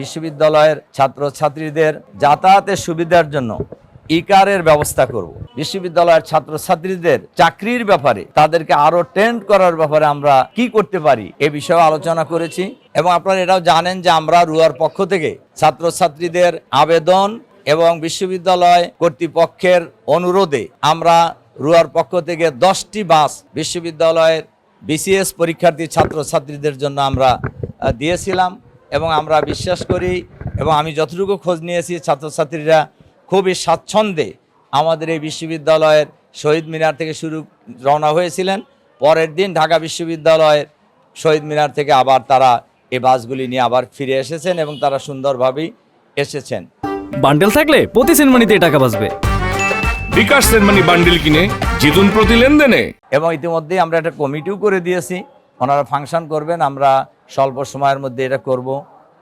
বিশ্ববিদ্যালয়ের ছাত্রছাত্রীদের যাতায়াতের সুবিধার জন্য ইকারের ব্যবস্থা করব। বিশ্ববিদ্যালয়ের ছাত্রছাত্রীদের চাকরির ব্যাপারে, তাদেরকে আরও ট্রেন্ড করার ব্যাপারে আমরা কি করতে পারি এ বিষয়ে আলোচনা করেছি এবং আপনারা এটাও জানেন যে আমরা রুয়ার পক্ষ থেকে ছাত্রছাত্রীদের আবেদন এবং বিশ্ববিদ্যালয় কর্তৃপক্ষের অনুরোধে আমরা রুয়ার পক্ষ থেকে দশটি বাস বিশ্ববিদ্যালয়ের বিসিএস পরীক্ষার্থী ছাত্রছাত্রীদের জন্য আমরা দিয়েছিলাম। এবং আমরা বিশ্বাস করি এবং আমি যতটুকু খোঁজ নিয়েছি ছাত্রছাত্রীরা খুবই স্বাচ্ছন্দ্যে আমাদের এই বিশ্ববিদ্যালয়ের শহীদ মিনার থেকে শুরু রওনা হয়েছিলেন। পরের দিন ঢাকা বিশ্ববিদ্যালয়ের শহীদ মিনার থেকে আবার তারা এই বাসগুলি নিয়ে আবার ফিরে এসেছেন এবং তারা সুন্দরভাবেই এসেছেন। বান্ডেল থাকলে প্রতি সেনমানিতে টাকা বাঁচবে। বিকাশ সেনমানি বান্ডিল কিনে জিতুন প্রতি লেনদেনে। এবং ইতিমধ্যেই আমরা একটা কমিটিও করে দিয়েছি। ওনারা ফাংশন করবেন আমরা স্বল্প সময়ের মধ্যে এটা করব।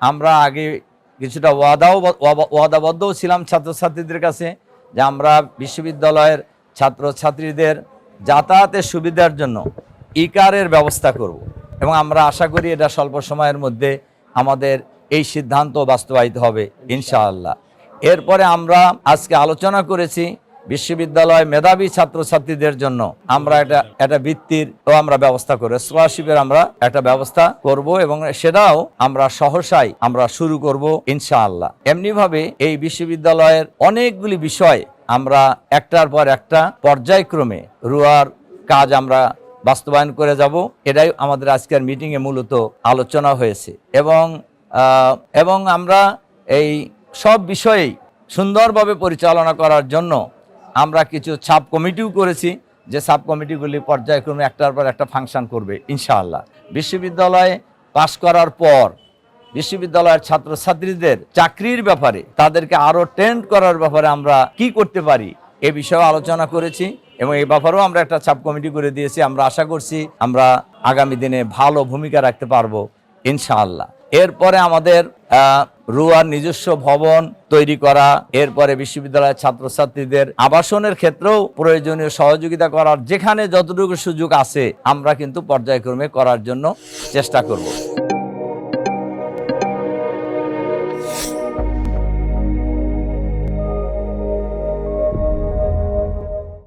আমরা আগে কিছুটা ওয়াদাও ওয়াদাবদ্ধও ছিলাম ছাত্রছাত্রীদের কাছে যে আমরা বিশ্ববিদ্যালয়ের ছাত্রছাত্রীদের যাতায়াতের সুবিধার জন্য ইকারের ব্যবস্থা করব এবং আমরা আশা করি এটা স্বল্প সময়ের মধ্যে আমাদের এই সিদ্ধান্ত বাস্তবায়িত হবে, ইনশাআল্লাহ। এরপরে আমরা আজকে আলোচনা করেছি বিশ্ববিদ্যালয় মেধাবী ছাত্রছাত্রীদের জন্য আমরা এটা একটা বৃত্তির ও আমরা ব্যবস্থা করব স্কলারশিপের আমরা একটা ব্যবস্থা করব এবং সেটাও আমরা সহসাই আমরা শুরু করব ইনশাআল্লাহ। এমনি ভাবে এই বিশ্ববিদ্যালয়ের অনেকগুলি বিষয় আমরা একটার পর একটা পর্যায়ক্রমে রুয়ার কাজ আমরা বাস্তবায়ন করে যাব, এটাই আমাদের আজকের মিটিংয়ে মূলত আলোচনা হয়েছে। এবং এবং আমরা এই সব বিষয়েই সুন্দরভাবে পরিচালনা করার জন্য আমরা কিছু সাব কমিটিও করেছি যে সাব কমিটিগুলি পর্যায়ক্রমে একটার পর একটা ফাংশন করবে, ইনশাআল্লাহ। বিশ্ববিদ্যালয়ে পাশ করার পর বিশ্ববিদ্যালয়ের ছাত্রছাত্রীদের চাকরির ব্যাপারে, তাদেরকে আরও ট্রেন্ড করার ব্যাপারে আমরা কি করতে পারি, এ বিষয়ে আলোচনা করেছি এবং এই ব্যাপারেও আমরা একটা সাব কমিটি করে দিয়েছি। আমরা আশা করছি আমরা আগামী দিনে ভালো ভূমিকা রাখতে পারব, ইনশাআল্লাহ। এরপরে আমাদের রুয়ার নিজস্ব ভবন তৈরি করা, এরপরে বিশ্ববিদ্যালয়ের ছাত্রছাত্রীদের আবাসনের ক্ষেত্রেও প্রয়োজনীয় সহযোগিতা করার, যেখানে যতটুকু সুযোগ আছে, আমরা কিন্তু পর্যায়ক্রমে করার জন্য চেষ্টা করব।